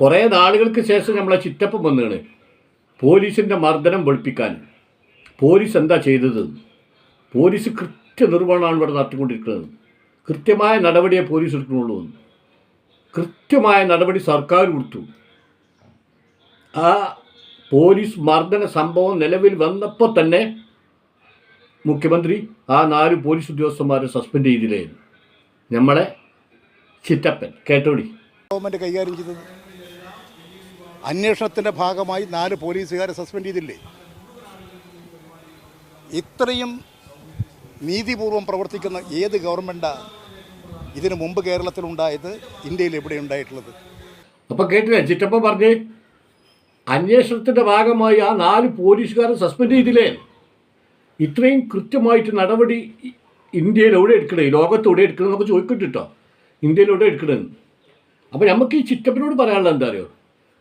കുറേ നാളുകൾക്ക് ശേഷം നമ്മളെ ചിറ്റപ്പം വന്നാണ്. പോലീസിന്റെ മർദ്ദനം വെളുപ്പിക്കാൻ. പോലീസ് എന്താ ചെയ്തത്? പോലീസ് കൃത്യനിർവഹണമാണ് ഇവിടെ നടത്തിക്കൊണ്ടിരിക്കുന്നത്. കൃത്യമായ നടപടിയെ പോലീസ് എടുക്കുന്നുള്ളൂ. കൃത്യമായ നടപടി സർക്കാർ കൊടുത്തു. ആ പോലീസ് മർദ്ദന സംഭവം നിലവിൽ വന്നപ്പോൾ തന്നെ മുഖ്യമന്ത്രി ആ നാല് പോലീസ് ഉദ്യോഗസ്ഥന്മാരെ സസ്പെൻഡ് ചെയ്തില്ലേ? നമ്മളെ ചിറ്റപ്പൻ കേട്ടോടി? ഗവൺമെന്റ് കൈകാര്യം ചെയ്തത് അന്വേഷണത്തിന്റെ ഭാഗമായി നാല് പോലീസുകാരെ സസ്പെൻഡ് ചെയ്തില്ലേ? ഇത്രയും നീതിപൂർവം പ്രവർത്തിക്കുന്ന ഏത് ഗവൺമെന്റാണ് ഇതിനു മുമ്പ് കേരളത്തിലുണ്ടായത് ഇന്ത്യയിൽ എവിടെ ഉണ്ടായിട്ടുള്ളത്? അപ്പം കേട്ടില്ലേ? ചിറ്റപ്പ പറഞ്ഞ് അന്വേഷണത്തിന്റെ ഭാഗമായി ആ നാല് പോലീസുകാരെ സസ്പെൻഡ് ചെയ്തില്ലേ? ഇത്രയും കൃത്യമായിട്ട് നടപടി ഇന്ത്യയിൽ എവിടെ എടുക്കണേ? ലോകത്ത് എവിടെ എടുക്കണം? എന്നൊക്കെ ചോദിക്കട്ടോ ഇന്ത്യയിൽ എവിടെ എടുക്കണമെന്ന് അപ്പം നമുക്ക് ഈ ചിറ്റപ്പനോട് പറയാനുള്ളത് എന്താ അറിയോ?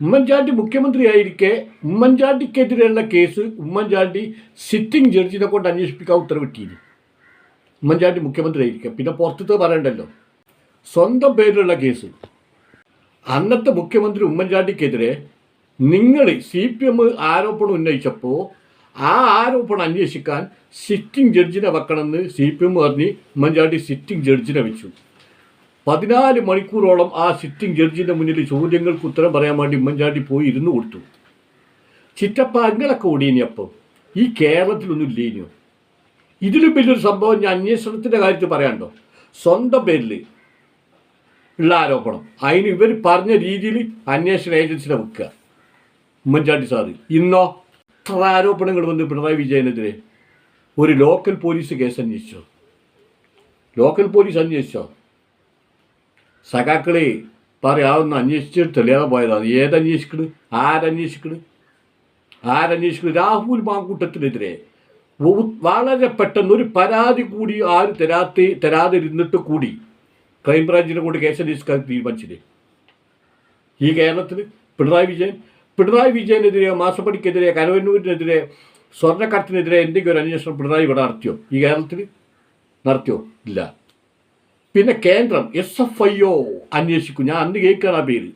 ഉമ്മൻചാണ്ടി മുഖ്യമന്ത്രി ആയിരിക്കെ ഉമ്മൻചാണ്ടിക്കെതിരെയുള്ള കേസ് ഉമ്മൻചാണ്ടി സിറ്റിംഗ് ജഡ്ജിനെ കൊണ്ട് അന്വേഷിപ്പിക്കാൻ ഉത്തരവിട്ടിരുന്നു ഉമ്മൻചാണ്ടി മുഖ്യമന്ത്രി ആയിരിക്കെ പിന്നെ പുറത്തത് പറയണ്ടല്ലോ. സ്വന്തം പേരിലുള്ള കേസ്. അന്നത്തെ മുഖ്യമന്ത്രി ഉമ്മൻചാണ്ടിക്കെതിരെ നിങ്ങൾ സി പി എം ആരോപണം ഉന്നയിച്ചപ്പോൾ ആ ആരോപണം അന്വേഷിക്കാൻ സിറ്റിംഗ് ജഡ്ജിനെ വെക്കണമെന്ന് സി പി എം പറഞ്ഞ് ഉമ്മൻചാണ്ടി സിറ്റിംഗ് ജഡ്ജിനെ വെച്ചു. പതിനാല് മണിക്കൂറോളം ആ സിറ്റിംഗ് ജഡ്ജിന്റെ മുന്നിൽ ചോദ്യങ്ങൾക്ക് ഉത്തരം പറയാൻ വേണ്ടി ഉമ്മൻചാണ്ടി പോയി ഇരുന്ന് കൊടുത്തു. ചിറ്റപ്പ അങ്ങളൊക്കെ ഓടിയിനി അപ്പം ഈ കേരളത്തിലൊന്നും ഇല്ലേനോ. ഇതിലും വലിയൊരു സംഭവം ഞാൻ അന്വേഷണത്തിന്റെ കാര്യത്തിൽ പറയാണ്ടോ സ്വന്തം പേരിൽ ഉള്ള ആരോപണം. അതിന് ഇവർ പറഞ്ഞ രീതിയിൽ അന്വേഷണ ഏജൻസിനെ വെക്കുക. ഉമ്മൻചാണ്ടി സാറ് ഇന്നോ എത്ര ആരോപണങ്ങൾ വന്ന് പിണറായി വിജയനെതിരെ ഒരു ലോക്കൽ പോലീസ് കേസ് അന്വേഷിച്ചോ? ലോക്കൽ പോലീസ് അന്വേഷിച്ചോ? സഖാക്കളെ പറയാവുന്ന അന്വേഷിച്ചിട്ട് തെളിയാതെ പോയതാണ്. ഏതന്വേഷിക്കണ് ആരന്വേഷിക്കണ് ആരന്വേഷിക്കണ് രാഹുൽ മാങ്കൂട്ടത്തിനെതിരെ വളരെ പെട്ടെന്ന് ഒരു പരാതി കൂടി ആരും തരാത്തി തരാതിരുന്നിട്ട് കൂടി ക്രൈംബ്രാഞ്ചിനെ കൂടി കേസ് അന്വേഷിക്കാൻ തീരുമാനിച്ചില്ലേ? ഈ കേരളത്തിൽ പിണറായി വിജയൻ പിണറായി വിജയനെതിരെ മാസപ്പടിക്കെതിരെ കനവന്നൂരിനെതിരെ സ്വർണക്കടത്തിനെതിരെ എന്തെങ്കിലും ഒരു അന്വേഷണം പിണറായി ഇവിടെ നടത്തിയോ? ഈ കേരളത്തിൽ നടത്തിയോ? ഇല്ല. പിന്നെ കേന്ദ്രം എസ് എഫ് ഐ ഒ അന്വേഷിക്കും. ഞാൻ അന്ന് കേൾക്കണം ആ പേര്.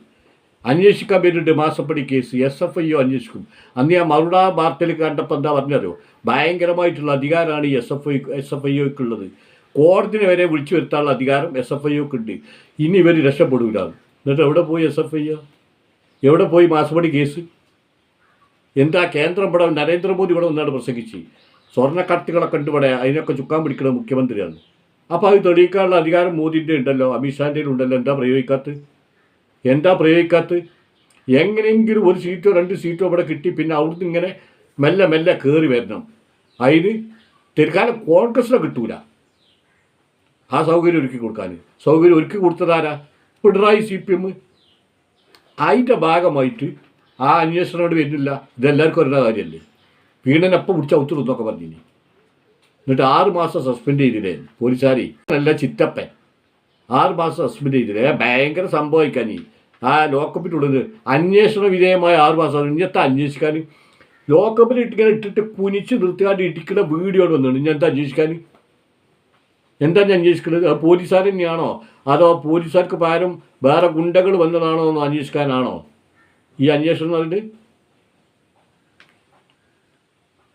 അന്വേഷിക്കാൻ പേരുണ്ട് മാസപ്പടി case. S F I O അന്വേഷിക്കും. അന്ന് ഞാൻ മറുട വാർത്തയിൽ കണ്ടപ്പോൾ എന്താ പറഞ്ഞല്ലോ ഭയങ്കരമായിട്ടുള്ള അധികാരമാണ് ഈ S F I S F I ഒക്കുള്ളത് കോടതിനെ വരെ വിളിച്ചു വരുത്താനുള്ള അധികാരം എസ് എഫ് ഐ ഒക്കെ ഉണ്ട് ഇനി ഇവർ രക്ഷപ്പെടൂല. എന്നിട്ട് എവിടെ പോയി എസ് എഫ് ഐ ഒ എവിടെ പോയി മാസപ്പടി കേസ്? എന്താ കേന്ദ്രം ഇവിടെ നരേന്ദ്രമോദി ഇവിടെ വന്നാണ് പ്രസംഗിച്ച് സ്വർണക്കടത്തുകളെ ഇവിടെ. അതിനൊക്കെ ചുക്കാൻ പിടിക്കുന്ന മുഖ്യമന്ത്രിയാണ്. അപ്പോൾ അത് തെളിയിക്കാനുള്ള അധികാരം മോദിന്റെ ഉണ്ടല്ലോ അമിത്ഷാന്റെ ഉണ്ടല്ലോ. എന്താ പ്രയോഗിക്കാത്തത് എന്താ പ്രയോഗിക്കാത്തത് എങ്ങനെയെങ്കിലും ഒരു സീറ്റോ രണ്ട് സീറ്റോ ഇവിടെ കിട്ടി പിന്നെ അവിടുന്ന് ഇങ്ങനെ മെല്ലെ മെല്ലെ കയറി വരണം. അതിന് തിരുക്കാലം കോൺഗ്രസിനെ കിട്ടൂല. ആ സൗകര്യം ഒരുക്കി കൊടുക്കാൻ സൗകര്യം ഒരുക്കി കൊടുത്തതാരാ പിണറായി സി പി എം. അതിന്റെ ഭാഗമായിട്ട് ആ അന്വേഷണം വരുന്നില്ല. ഇതെല്ലാവർക്കും ഒരേ കാര്യമല്ലേ? വീണനപ്പം പിടിച്ച ഒത്തുറന്നൊക്കെ പറഞ്ഞിനി. എന്നിട്ട് ആറ് മാസം സസ്പെൻഡ് ചെയ്തില്ലേ? പോലീസുകാരി. നല്ല ചിറ്റപ്പൻ. ആറ് മാസം സസ്പെൻഡ് ചെയ്തില്ലേ? ഭയങ്കര സംഭവിക്കാൻ ഈ ആ ലോക്കപ്പിനുള്ളത് അന്വേഷണ വിധേയമായ ആറ് മാസം ഇന്നത്തെ അന്വേഷിക്കാൻ ലോക്കപ്പിൽ ഇട്ടിങ്ങനെ ഇട്ടിട്ട് കുനിച്ച് നിർത്തിക്കാണ്ട് ഇട്ടിക്കുന്ന വീഡിയോ വന്നിട്ടുണ്ട് ഇന്നത്തെ അന്വേഷിക്കാൻ എന്താ ഞാൻ അന്വേഷിക്കുന്നത് അത് പോലീസുകാർ തന്നെയാണോ? അതോ പോലീസുകാർക്ക് പകരം വേറെ ഗുണ്ടകൾ വന്നതാണോ എന്ന് അന്വേഷിക്കാനാണോ? ഈ അന്വേഷണം പറഞ്ഞിട്ട്?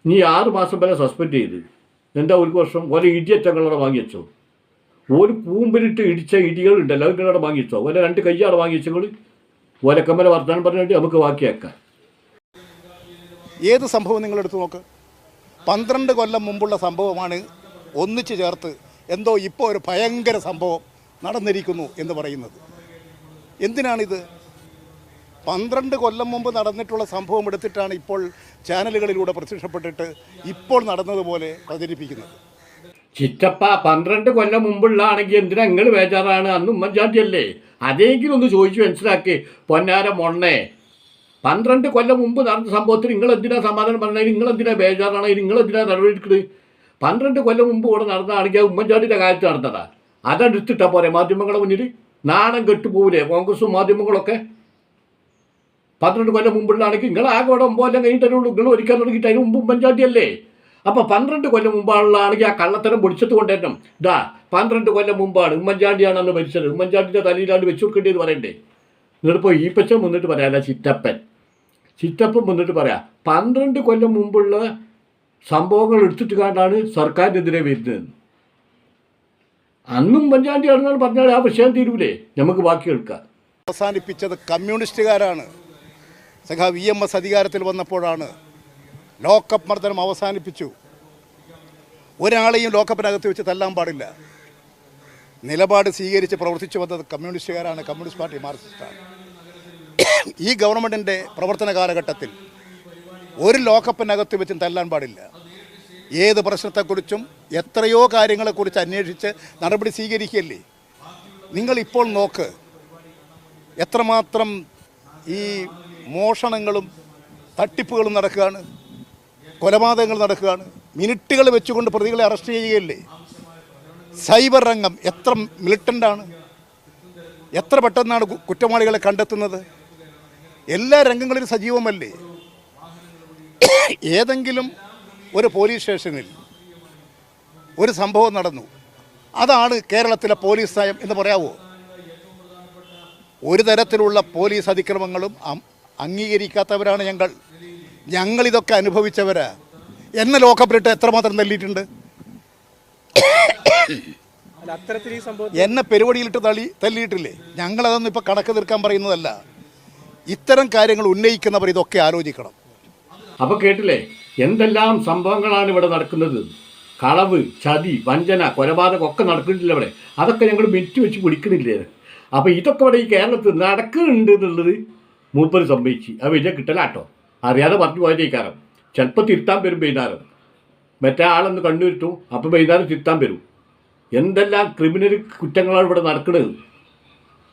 നീ ആറ് മാസം വരെ സസ്പെൻഡ് ചെയ്ത്. എന്താ ഒരു വർഷം ഓരോ ഇടിയറ്റങ്ങളവിടെ വാങ്ങി വെച്ചോ? ഒരു കൂമ്പിലിട്ട് ഇടിച്ച ഇടികളുണ്ടല്ലോ അത് നിങ്ങളവിടെ വാങ്ങി വെച്ചോ? രണ്ട് കയ്യാണ് വാങ്ങി വെച്ചങ്ങൾ ഓലക്കമ്മല വർത്തമാനം പറഞ്ഞിട്ട് നമുക്ക് ബാക്കിയാക്കാം. ഏത് സംഭവം നിങ്ങൾ എടുത്തു നോക്ക്? പന്ത്രണ്ട് കൊല്ലം മുമ്പുള്ള സംഭവമാണ് ഒന്നിച്ചു ചേർത്ത് എന്തോ ഇപ്പോൾ ഒരു ഭയങ്കര സംഭവം നടന്നിരിക്കുന്നു എന്ന് പറയുന്നത്. എന്തിനാണിത്? പന്ത്രണ്ട് കൊല്ലം മുമ്പ് നടന്നിട്ടുള്ള സംഭവം എടുത്തിട്ടാണ് ഇപ്പോൾ ചാനലുകളിലൂടെ പ്രത്യക്ഷപ്പെട്ടിട്ട് ഇപ്പോൾ നടന്നതുപോലെ പ്രചരിപ്പിക്കുന്നത്. ചിറ്റപ്പ പന്ത്രണ്ട് കൊല്ലം മുമ്പുള്ളതാണെങ്കിൽ എന്തിനാ നിങ്ങൾ ബേജാറാണ്? അന്ന് ഉമ്മൻചാണ്ടി അല്ലേ അതെങ്കിലും ഒന്ന് ചോദിച്ചു മനസ്സിലാക്കി പൊന്നാര മൊണ്ണേ. പന്ത്രണ്ട് കൊല്ലം മുമ്പ് നടന്ന സംഭവത്തിൽ നിങ്ങൾ എന്തിനാ സമാധാനം പറഞ്ഞത്? നിങ്ങൾ എന്തിനാ ബേജാറാണ്? നിങ്ങൾ എന്തിനാ നടപടിയെടുക്കുന്നത് പന്ത്രണ്ട് കൊല്ലം മുമ്പ് ഇവിടെ നടന്നതാണെങ്കിൽ ഉമ്മൻചാണ്ടിയുടെ കാലത്ത് നടന്നതാ. അതെടുത്തിട്ടാ പോരെ മാധ്യമങ്ങളുടെ മുന്നിൽ നാണം കെട്ടുപോകില്ലേ കോൺഗ്രസും മാധ്യമങ്ങളൊക്കെ? പന്ത്രണ്ട് കൊല്ലം മുമ്പുള്ളതാണെങ്കിൽ നിങ്ങൾ ആകെ ഇവിടെ കൊല്ലം കഴിഞ്ഞിട്ടേ ഉള്ളൂ. നിങ്ങൾ ഒരിക്കൽ തുടങ്ങിയിട്ട് അതിന് മുമ്പ് പഞ്ചാട്ടിയല്ലേ അപ്പോൾ പന്ത്രണ്ട് കൊല്ലം മുമ്പാണുള്ളതാണെങ്കിൽ ആ കള്ളത്തരം പൊടിച്ചത് കൊണ്ടുവരണം ഇതാ പന്ത്രണ്ട് കൊല്ലം മുമ്പാണ് ഉമ്മൻചാണ്ടിയാണ് അന്ന് മരിച്ചത്. ഉമ്മൻചാണ്ടിന്റെ തലയിലാണ്ട് വെച്ചു കൊടുക്കേണ്ടത് പറയണ്ടേ? ഈ പച്ച മുന്നിട്ട് പറയാല്ല ചിറ്റപ്പൻ. ചിറ്റപ്പൻ മുന്നിട്ട് പറയാം പന്ത്രണ്ട് കൊല്ലം മുമ്പുള്ള സംഭവങ്ങൾ എടുത്തിട്ട് കണ്ടാണ് സർക്കാരിനെതിരെ വരുന്നത്. അന്നും ആണെന്നാണ് പറഞ്ഞാൽ ആ വിഷയം തീരൂലേ? നമുക്ക് ബാക്കി കേൾക്കാം. അവസാനിപ്പിച്ചത് കമ്മ്യൂണിസ്റ്റുകാരാണ്. സഖാ വി എം എസ് അധികാരത്തിൽ വന്നപ്പോഴാണ് ലോക്കപ്പ് മർദ്ദനം അവസാനിപ്പിച്ചു. ഒരാളെയും ലോക്കപ്പിനകത്ത് വെച്ച് തല്ലാൻ പാടില്ല. നിലപാട് സ്വീകരിച്ച് പ്രവർത്തിച്ചു വന്നത് കമ്മ്യൂണിസ്റ്റുകാരാണ് കമ്മ്യൂണിസ്റ്റ് പാർട്ടി മാർക്സിസ്റ്റാണ്. ഈ ഗവൺമെന്റിന്റെ പ്രവർത്തന കാലഘട്ടത്തിൽ ഒരു ലോക്കപ്പിനകത്ത് വെച്ചും തല്ലാൻ പാടില്ല. ഏത് പ്രശ്നത്തെക്കുറിച്ചും എത്രയോ കാര്യങ്ങളെക്കുറിച്ച് അന്വേഷിച്ച് നടപടി സ്വീകരിക്കുകയല്ലേ? നിങ്ങളിപ്പോൾ നോക്ക് എത്രമാത്രം ഈ മോഷണങ്ങളും തട്ടിപ്പുകളും നടക്കുകയാണ്. കൊലപാതകങ്ങൾ നടക്കുകയാണ്. മിനിറ്റുകൾ വെച്ചുകൊണ്ട് പ്രതികളെ അറസ്റ്റ് ചെയ്യുകയല്ലേ? സൈബർ രംഗം എത്ര മിലിറ്റന്റാണ് എത്ര പെട്ടെന്നാണ് കുറ്റവാളികളെ കണ്ടെത്തുന്നത്? എല്ലാ രംഗങ്ങളിലും സജീവമല്ലേ? ഏതെങ്കിലും ഒരു പോലീസ് സ്റ്റേഷനിൽ ഒരു സംഭവം നടന്നു. അതാണ് കേരളത്തിലെ പോലീസ് നയം എന്ന് പറയാവോ? ഒരു തരത്തിലുള്ള പോലീസ് അതിക്രമങ്ങളും അംഗീകരിക്കാത്തവരാണ് ഞങ്ങൾ. ഞങ്ങളിതൊക്കെ അനുഭവിച്ചവരാ. എന്നെ ലോക്കപ്പെട്ട് എത്രമാത്രം തല്ലിയിട്ടുണ്ട്? അല്ല ഈ സംഭവം എന്നെ പെരുവടിയിലിട്ട് തള്ളി തല്ലിയിട്ടില്ലേ? ഞങ്ങളതൊന്നും ഇപ്പോൾ കണക്ക് തീർക്കാൻ പറയുന്നതല്ല. ഇത്തരം കാര്യങ്ങൾ ഉന്നയിക്കുന്നവർ ഇതൊക്കെ ആലോചിക്കണം. അപ്പോൾ കേട്ടില്ലേ? എന്തെല്ലാം സംഭവങ്ങളാണ് ഇവിടെ നടക്കുന്നത്? കളവ് ചതി വഞ്ചന കൊലപാതകം ഒക്കെ നടക്കുന്നില്ല ഇവിടെ. അതൊക്കെ ഞങ്ങൾ മിറ്റ് വെച്ച് പിടിക്കണില്ലേ അപ്പോൾ ഇതൊക്കെ ഇവിടെ ഈ കേരളത്തിൽ നടക്കുന്നുണ്ട് എന്നുള്ളത് മൂപ്പര് സംഭവിച്ച്. അത് വലിയ കിട്ടലാട്ടോ. അറിയാതെ പറഞ്ഞു പോയതേക്കാരം ചിലപ്പോൾ തിരുത്താൻ വരും വൈകുന്നേരം മറ്റേ ആളൊന്ന് കണ്ടുവരുത്തും അപ്പം വൈകുന്നേരം തിരുത്താൻ വരും. എന്തെല്ലാം ക്രിമിനൽ കുറ്റങ്ങളാണ് ഇവിടെ നടക്കുന്നത്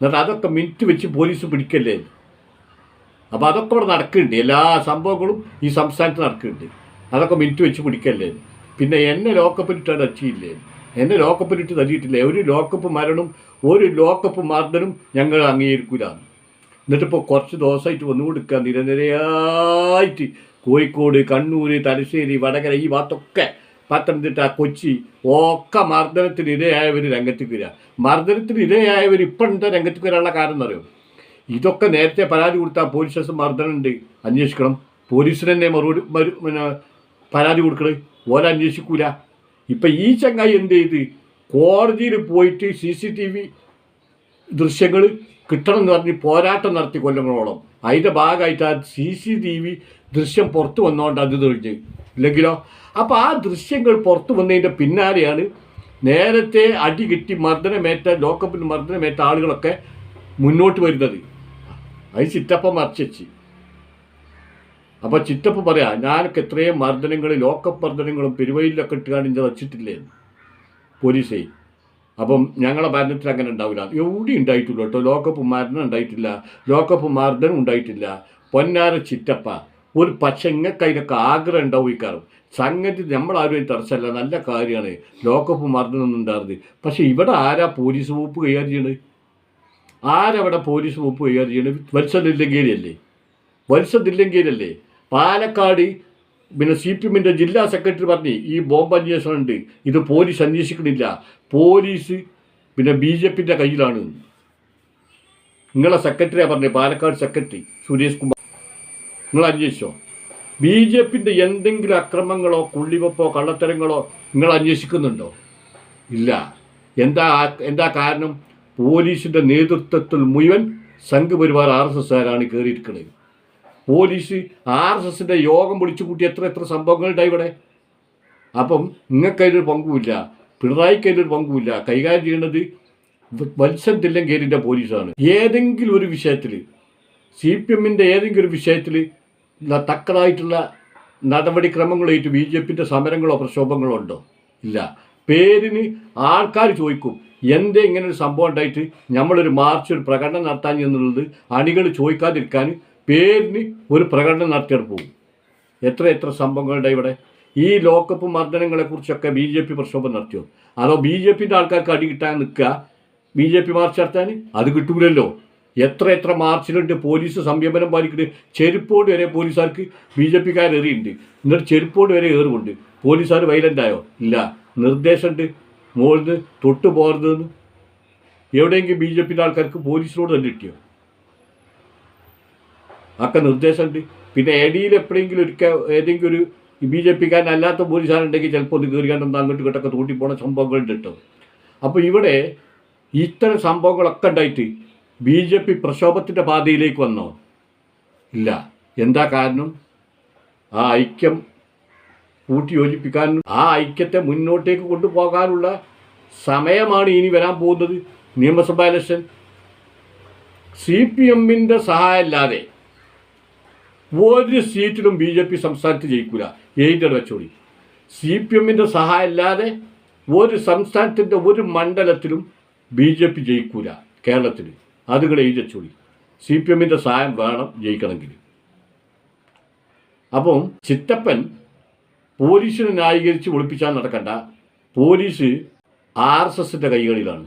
എന്നിട്ട് അതൊക്കെ മിനിറ്റ് വെച്ച് പോലീസ് പിടിക്കല്ലേ? അപ്പോൾ അതൊക്കെ ഇവിടെ നടക്കുന്നുണ്ട്. എല്ലാ സംഭവങ്ങളും ഈ സംസ്ഥാനത്ത് നടക്കുന്നുണ്ട്. അതൊക്കെ മിനിറ്റ് വെച്ച് പിടിക്കല്ലേ? പിന്നെ എന്നെ ലോക്കപ്പിലിട്ട് അച്ചിയില്ലേ എന്നെ ലോക്കപ്പിലിട്ട് തല്ലിയിട്ടില്ലേ ഒരു ലോക്കപ്പ് മരണം ഒരു ലോക്കപ്പ് മർദ്ദനും ഞങ്ങൾ അംഗീകരിക്കൂല. എന്നിട്ടിപ്പോൾ കുറച്ച് ദിവസമായിട്ട് വന്നു കൊടുക്കുക. നിരനിരയായിട്ട് കോഴിക്കോട് കണ്ണൂർ തലശ്ശേരി വടകര ഈ ഭാഗത്തൊക്കെ പത്തനംതിട്ട കൊച്ചി ഒക്കെ മർദ്ദനത്തിന് ഇരയായവർ രംഗത്തേക്ക് വരിക. മർദ്ദനത്തിന് ഇരയായവർ ഇപ്പം എന്താ രംഗത്തേക്ക് വരാനുള്ള കാരണം അറിയാം ഇതൊക്കെ നേരത്തെ പരാതി കൊടുത്താൽ പോലീസ് സ്റ്റേഷൻ മർദ്ദനുണ്ട് അന്വേഷിക്കണം. പോലീസിന് തന്നെ മറുപടി മറു പിന്നെ പരാതി കൊടുക്കണേ. ഓല അന്വേഷിക്കൂല. ഇപ്പം ഈ ചങ്ങായി എന്ത് ചെയ്ത്? കോടതിയിൽ പോയിട്ട് സി സി ടി വി ദൃശ്യങ്ങൾ കിട്ടണം എന്ന് പറഞ്ഞ് പോരാട്ടം നടത്തി കൊല്ലങ്ങളോളം അതിന്റെ ഭാഗമായിട്ട് ആ സി സി ടി വി ദൃശ്യം പുറത്തു വന്നുകൊണ്ട് അത് തെളിഞ്ഞ്. ഇല്ലെങ്കിലോ? അപ്പോൾ ആ ദൃശ്യങ്ങൾ പുറത്തു വന്നതിന്റെ പിന്നാലെയാണ് നേരത്തെ അടി കിട്ടി മർദ്ദനമേറ്റ ലോക്കപ്പിൽ മർദ്ദനമേറ്റ ആളുകളൊക്കെ മുന്നോട്ട് വരുന്നത്. അത് ചിറ്റപ്പ മറിച്ചു അപ്പോൾ ചിറ്റപ്പ പറയാ ഞാനൊക്കെ എത്രയും മർദ്ദനങ്ങൾ ലോക്കപ്പ് മർദ്ദനങ്ങളും പെരുവയിലൊക്കെ ഇട്ടുകാണ്ട് ഇഞ്ച വച്ചിട്ടില്ലേ. പോലീസേ. അപ്പം ഞങ്ങളെ ഭരണത്തിൽ അങ്ങനെ ഉണ്ടാവില്ല. എവിടെ ഉണ്ടായിട്ടില്ല കേട്ടോ. ലോക്കപ്പ് ഉണ്ടായിട്ടില്ല. ലോക്കപ്പ് മർദ്ദനം ഉണ്ടായിട്ടില്ല. പൊന്നാര ചിറ്റപ്പ ഒരു പക്ഷെ അതിനൊക്കെ ആഗ്രഹം ഉണ്ടാവും ഈ കാരണം സംഗതി നമ്മളാരും തടസ്സമല്ല. നല്ല കാര്യമാണ്. ലോക്കപ്പ് മർദ്ദനം ഒന്നും ഉണ്ടായിരുന്നത് പക്ഷെ ഇവിടെ ആരാ പോലീസ് വകുപ്പ് കൈകാര്യം ചെയ്യണത് ആരവിടെ പോലീസ് വകുപ്പ് കൈകാര്യം ചെയ്യണത് വത്സദില്ലങ്കേരിയല്ലേ ഇല്ലെങ്കിലല്ലേ പാലക്കാട് പിന്നെ സി പി എമ്മിന്റെ ജില്ലാ സെക്രട്ടറി പറഞ്ഞു ഈ ബോംബ് അന്വേഷണം ഉണ്ട് ഇത് പോലീസ് അന്വേഷിക്കണില്ല. പോലീസ് പിന്നെ ബി ജെ പിന്റെ കയ്യിലാണ്. നിങ്ങളെ സെക്രട്ടറിയാണ് പറഞ്ഞത് പാലക്കാട് സെക്രട്ടറി സുരേഷ് കുമാർ. നിങ്ങൾ അന്വേഷിച്ചോ? ബി ജെ പിന്റെ എന്തെങ്കിലും അക്രമങ്ങളോ കുള്ളിവെപ്പോ കള്ളത്തരങ്ങളോ നിങ്ങൾ അന്വേഷിക്കുന്നുണ്ടോ? ഇല്ല. എന്താ എന്താ കാരണം? പോലീസിന്റെ നേതൃത്വത്തിൽ മുഴുവൻ സംഘപരിവാർ ആർ എസ് എസ്സുകാരാണ് കയറിയിരിക്കുന്നത് പോലീസ് ആർ എസ് എസിന്റെ യോഗം വിളിച്ചു കൂട്ടി എത്ര എത്ര സംഭവങ്ങളുണ്ടായി ഇവിടെ? അപ്പം നിങ്ങൾക്ക് അതിലൊരു പങ്കുമില്ല. പിണറായിക്ക് അതിലൊരു പങ്കുമില്ല. കൈകാര്യം ചെയ്യുന്നത് വത്സൻ തില്ലങ്കേരിന്റെ പോലീസാണ്. ഏതെങ്കിലും ഒരു വിഷയത്തിൽ സി പി എമ്മിന്റെ ഏതെങ്കിലും ഒരു വിഷയത്തിൽ തക്കതായിട്ടുള്ള നടപടിക്രമങ്ങളായിട്ട് ബി ജെ പിന്റെ സമരങ്ങളോ പ്രക്ഷോഭങ്ങളോ ഉണ്ടോ? ഇല്ല. പേരിന് ആൾക്കാർ ചോദിക്കും എന്തേ ഇങ്ങനെ ഒരു സംഭവം ഉണ്ടായിട്ട്? നമ്മളൊരു മാർച്ച് ഒരു പ്രകടനം നടത്താൻ എന്നുള്ളത് അണികൾ ചോദിക്കാതിരിക്കാൻ പേരിന് ഒരു പ്രകടനം നടത്തിയിട്ട് പോകും എത്ര എത്ര സംഭവങ്ങളുണ്ട് ഇവിടെ? ഈ ലോക്കപ്പ് മർദ്ദനങ്ങളെക്കുറിച്ചൊക്കെ ബി ജെ പി പ്രക്ഷോഭം നടത്തിയോ? അതോ ബി ജെ പിന്റെ ആൾക്കാർക്ക് അടി കിട്ടാൻ നിൽക്കുക? ബി ജെ പി മാർച്ച് നടത്താൻ? അത് കിട്ടൂലല്ലോ. എത്ര എത്ര മാർച്ചിലുണ്ട് പോലീസ് സംയമനം പാലിക്കുന്നുണ്ട് ചെരുപ്പോട് വരെ പോലീസുകാർക്ക് ബി ജെ പിക്കാർ എറിയുണ്ട്. എന്നിട്ട് ചെരുപ്പോട് വരെ ഏറുമുണ്ട്. പോലീസുകാർ വൈലന്റ് ആയോ? ഇല്ല. നിർദ്ദേശമുണ്ട്. മുകളിൽ തൊട്ട് പോകരുതെന്ന് എവിടെയെങ്കിലും ബി ജെ പിന്റെ ആൾക്കാർക്ക് പോലീസിനോട് തന്നെ കിട്ടിയോ? ഒക്കെ നിർദ്ദേശമുണ്ട്. പിന്നെ എ ഡിയിൽ എപ്പോഴെങ്കിലും ഒരിക്കൽ ഏതെങ്കിലും ഒരു ബി ജെ പിക്കാരൻ അല്ലാത്ത പോലീസുകാരുണ്ടെങ്കിൽ ചിലപ്പോൾ ഒന്ന് കയറിയാണ്ട് അങ്ങോട്ട് ഇങ്ങോട്ടൊക്കെ തൂട്ടിപ്പോണ സംഭവങ്ങളുണ്ട് കേട്ടോ. അപ്പോൾ ഇവിടെ ഇത്തരം സംഭവങ്ങളൊക്കെ ഉണ്ടായിട്ട് ബി ജെ പി പ്രക്ഷോഭത്തിന്റെ പാതയിലേക്ക് വന്നോ? ഇല്ല. എന്താ കാരണം? ആ ഐക്യം കൂട്ടിയോജിപ്പിക്കാനും ആ ഐക്യത്തെ മുന്നോട്ടേക്ക് കൊണ്ടുപോകാനുള്ള സമയമാണ് ഇനി വരാൻ പോകുന്നത്. നിയമസഭാ ഇലക്ഷൻ. സി പി എമ്മിന്റെ സഹായമില്ലാതെ ഒരു സീറ്റിലും ബി ജെ പി സംസ്ഥാനത്ത് ജയിക്കൂല. എഴുതി വെച്ചോളി സി പി എമ്മിന്റെ സഹായം ഇല്ലാതെ ഒരു സംസ്ഥാനത്തിന്റെ ഒരു മണ്ഡലത്തിലും ബി ജെ പി ജയിക്കൂല കേരളത്തിൽ. അതുകൾ എഴുതി വെച്ചോളി സി പി എമ്മിന്റെ സഹായം വേണം ജയിക്കണമെങ്കിൽ. അപ്പം ചിറ്റപ്പൻ പോലീസിനെ ന്യായീകരിച്ച് ഒളിപ്പിച്ചാൽ നടക്കണ്ട. പോലീസ് ആർ എസ് എസിന്റെ കൈകളിലാണ്.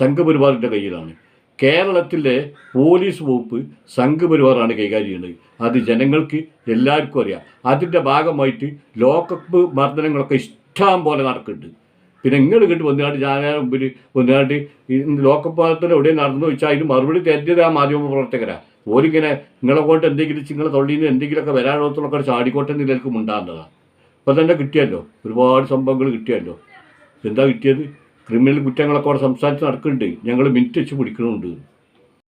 സംഘപരിവാറിന്റെ കയ്യിലാണ് കേരളത്തിലെ പോലീസ് വകുപ്പ് സംഘപരിവാറാണ് കൈകാര്യം ചെയ്യുന്നത്. അത് ജനങ്ങൾക്ക് എല്ലാവർക്കും അറിയാം. അതിന്റെ ഭാഗമായിട്ട് ലോക്കപ്പ് മർദ്ദനങ്ങളൊക്കെ ഇഷ്ടം പോലെ നടക്കുന്നുണ്ട്. പിന്നെ നിങ്ങൾ കണ്ട് വന്നുകാണ്ട് ഞാൻ മുമ്പിൽ വന്നുകാണ്ട് ഈ ലോക്കപ്പ് മർദ്ദനം എവിടെ നടന്നു വെച്ചാൽ അതിന് മറുപടി തരുന്നത് ആ മാധ്യമ പ്രവർത്തകരാണ് ഓരിങ്ങനെ നിങ്ങളെ കൊണ്ട് എന്തെങ്കിലും നിങ്ങളെ തൊള്ളിയിൽ നിന്ന് എന്തെങ്കിലുമൊക്കെ വരാനുള്ളതൊക്കെ ചാടിക്കോട്ടെ നിലനിൽക്കും ഉണ്ടാകുന്നതാണ് ഇപ്പം തന്നെ കിട്ടിയല്ലോ. ഒരുപാട് സംഭവങ്ങൾ കിട്ടിയല്ലോ. എന്താ കിട്ടിയത്? ക്രിമിനൽ കുറ്റങ്ങളൊക്കെ അവിടെ സംസ്ഥാനത്ത് നടക്കുന്നുണ്ട്. ഞങ്ങൾ മിനിറ്റ് വെച്ച് പിടിക്കണമുണ്ട്.